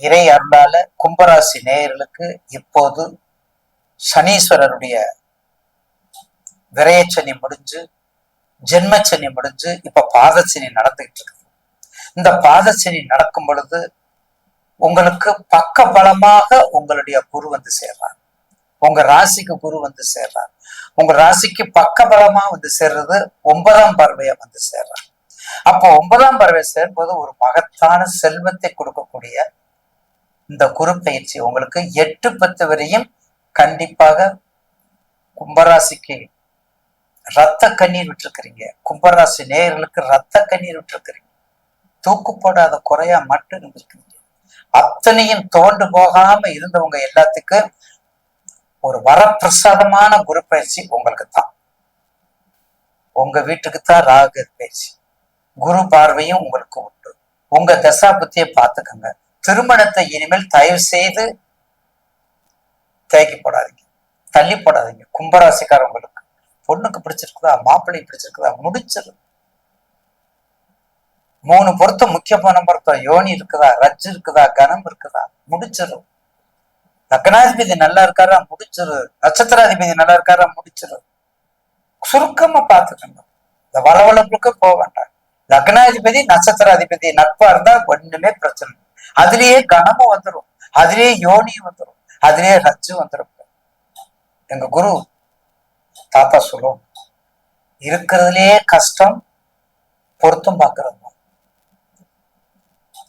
இறை அருளால கும்பராசி நேயர்களுக்கு இப்போது சனீஸ்வரருடைய விரயச்சனி முடிஞ்சு ஜென்மச்சனி முடிஞ்சு இப்ப பாதச்சனி நடந்துகிட்டு இருக்கு இந்த பாதச்சனி நடக்கும் பொழுது உங்களுக்கு பக்க பலமாக உங்களுடைய குரு வந்து சேர்றார். உங்க ராசிக்கு குரு வந்து சேர்றார். உங்க ராசிக்கு பக்க பலமா வந்து சேர்றது ஒன்பதாம் பார்வையா வந்து சேர்றார். அப்போ ஒன்பதாம் பறவை சேர்ப்பது ஒரு மகத்தான செல்வத்தை கொடுக்கக்கூடிய இந்த குரு பயிற்சி. உங்களுக்கு எட்டு பத்து வரையும் கண்டிப்பாக கும்பராசிக்கு ரத்த கண்ணீர் விட்டுருக்கிறீங்க. கும்பராசி நேயர்களுக்கு ரத்த கண்ணீர் விட்டுருக்கிறீங்க. தூக்கு போடாத குறையா மட்டும் இருந்திருக்கிறீங்க. அத்தனையும் தோண்டு போகாம இருந்தவங்க எல்லாத்துக்கும் ஒரு வரப்பிரசாதமான குரு பயிற்சி உங்களுக்கு தான் உங்க வீட்டுக்கு தான் ராகு பயிற்சி. குரு பார்வையும் உங்களுக்கு உண்டு. உங்க தசா புத்தியை பார்த்துக்கோங்க. திருமணத்தை இனிமேல் தயவு செய்து தேக்கி போடாதீங்க. தள்ளி போடாதீங்க. கும்பராசிக்காரவங்களுக்கு. பொண்ணுக்கு பிடிச்சிருக்குதா? மாப்பிள்ளை பிடிச்சிருக்குதா? முடிச்சிரு. மூணு பொருத்தம் முக்கியமான பொருத்தம். யோனி இருக்குதா? ரஜ் இருக்குதா? கனம் இருக்குதா? முடிச்சிரும் லக்னாதிபதி நல்லா இருக்காரா? முடிச்சிரு. நட்சத்திராதிபதி நல்லா இருக்காரா? முடிச்சிரு. சுருக்கமா பார்த்துக்கணும் இந்த வளவளப்புக்கு போக வேண்டாம். லக்னாதிபதி நட்சத்திர அதிபதி நட்பா இருந்தா ஒண்ணுமே பிரச்சனை அதுலயே கனமும் வந்துடும் அதுலயே யோனியும் வந்துடும் அதுலயே ரஜ்ஜும் வந்துடும் எங்க குரு தாத்தா சொல்லுவோம் இருக்கிறதுலயே கஷ்டம் பொருத்தம் பார்க்கறது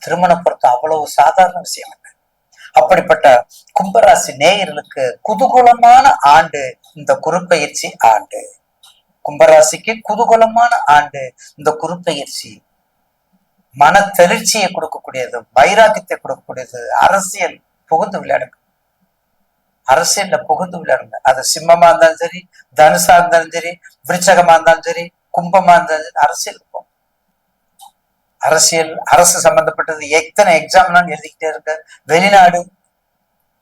திருமண பொருத்தம் அவ்வளவு சாதாரண விஷயம் இல்லை. அப்படிப்பட்ட கும்பராசி நேயர்களுக்கு குதூகூலமான ஆண்டு இந்த குருப்பெயர்ச்சி ஆண்டு. கும்பராசிக்கு குதூகலமான ஆண்டு. இந்த குருப்பெயர்ச்சி மன தெளிர்ச்சியை கொடுக்கக்கூடியது வைராக்கியத்தை கொடுக்கக்கூடியது அரசியல் புகுந்து விளையாடுங்க. அரசியல்ல புகுந்து விளையாடுங்க. அது சிம்மமா இருந்தாலும் சரி தனுஷா இருந்தாலும் சரி விருச்சகமா இருந்தாலும் சரி கும்பமா இருந்தாலும் சரி அரசியல் போகும் அரசியல் அரசு சம்பந்தப்பட்டது. எத்தனை எக்ஸாம்லாம் எழுதிக்கிட்டே இருங்க. வெளிநாடு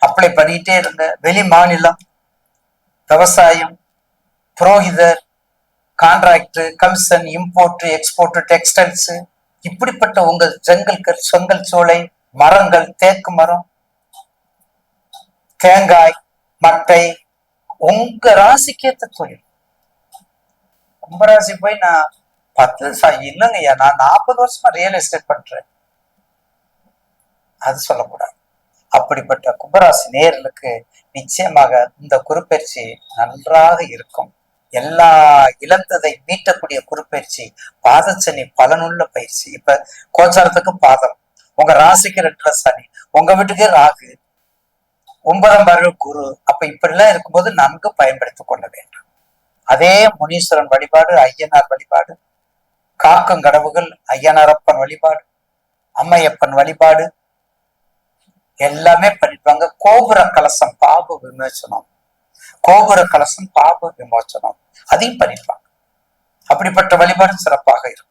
அப்ளை பண்ணிக்கிட்டே இருங்க. வெளி மாநிலம் விவசாயம் புரோகிதர் contract commission import export textiles இப்படிப்பட்ட உங்கள் செங்கல் செங்கல் சோலை மரங்கள் தேக்கு மரம் தேங்காய் மட்டை உங்க ராசிக்கேத்த தொழில். கும்பராசி போய் நான் பத்து ச- இல்லைங்கய்யா நான் நாற்பது வருஷமா ரியல் எஸ்டேட் பண்றேன். அது சொல்லக்கூடாது. அப்படிப்பட்ட கும்பராசி நேர்களுக்கு நிச்சயமாக இந்த குறுப்பயிற்சி நன்றாக இருக்கும். எல்லா இழந்ததை மீட்டக்கூடிய குருப்பெயர்ச்சி பாதச்சனி பலனுள்ள பயிற்சி. இப்ப கோச்சாரத்துக்கு பாதம். உங்க ராசிக்கு ரெண்டு சனி. உங்க வீட்டுக்கு ராகு. ஒன்பதாம் பார்வை குரு. அப்ப இப்படிலாம் இருக்கும்போது நன்கு பயன்படுத்திக் கொள்ள வேண்டும். அதே முனீஸ்வரன் வழிபாடு ஐயனார் வழிபாடு காக்கும் கடவுகள் ஐயனாரப்பன் வழிபாடு அம்மையப்பன் வழிபாடு எல்லாமே பண்ணிப்பாங்க கோபுர கலசம் பாபு விமோசனம். கோபுர கலசம் பாப விமோசனம் அதையும் பண்ணிப்பாங்க அப்படிப்பட்ட வழிபாடு சிறப்பாக இருக்கும்.